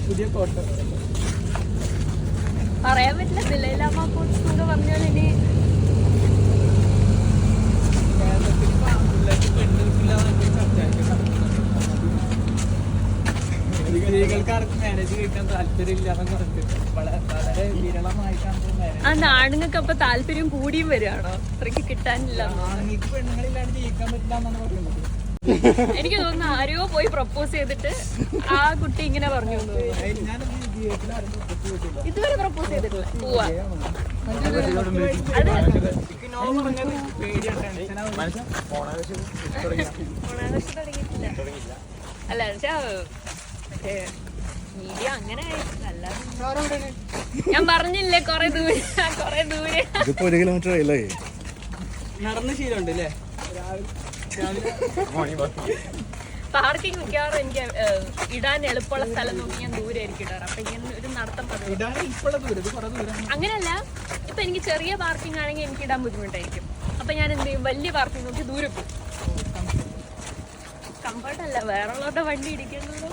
പുതിയ കോട്ട പറയാൻ പറ്റില്ല. ദിലൈലാമ കൂടെ പറഞ്ഞാൽ ഇനി കേരളത്തിൽ ആൺപിള്ളേർക്ക് പെണ്ണ് കിട്ടില്ല എന്നൊക്കെ മാരേജ് ആ ആണുങ്ങൾക്ക് അപ്പൊ താല്പര്യം കൂടിയും വരികയാണോ? അത്രയ്ക്ക് കിട്ടാനില്ല. പെണ്ണുങ്ങളില്ലാണ്ട് ജീവിക്കാൻ പറ്റില്ല എന്നാണ് പറയുന്നത്. എനിക്ക് തോന്നുന്നു ആരോ പോയി പ്രപ്പോസ് ചെയ്തിട്ട് ആ കുട്ടി ഇങ്ങനെ പറഞ്ഞു ഇതുവരെ പ്രപ്പോസ് ചെയ്തിട്ടില്ല. പോവാ. അല്ല മീഡിയ അങ്ങനെ ഞാൻ പറഞ്ഞില്ലേ കൊറേ ദൂരെ കൊറേ ദൂരെ. ഒരു കിലോമീറ്റർ നടന്ന് ശീലമുണ്ട് അല്ലേ പാർക്കിംഗ് മിക്കവാറും എനിക്ക് ഇടാൻ എളുപ്പമുള്ള സ്ഥലം നോക്കി ഞാൻ ദൂരെ ആയിരിക്കും ഇടാറ്. അപ്പൊ ഇങ്ങനെ ഒരു നടത്തം പതിവ്. അങ്ങനെയല്ല ഇപ്പൊ എനിക്ക് ചെറിയ പാർക്കിംഗ് ആണെങ്കിൽ എനിക്ക് ഇടാൻ ബുദ്ധിമുട്ടായിരിക്കും. അപ്പൊ ഞാൻ എന്ത് ചെയ്യും? വലിയ പാർക്കിംഗ് നോക്കി ദൂരെ പോകും. കംഫർട്ടല്ല വേറെ ഉള്ളവരുടെ വണ്ടി ഇടിക്കുന്നത്.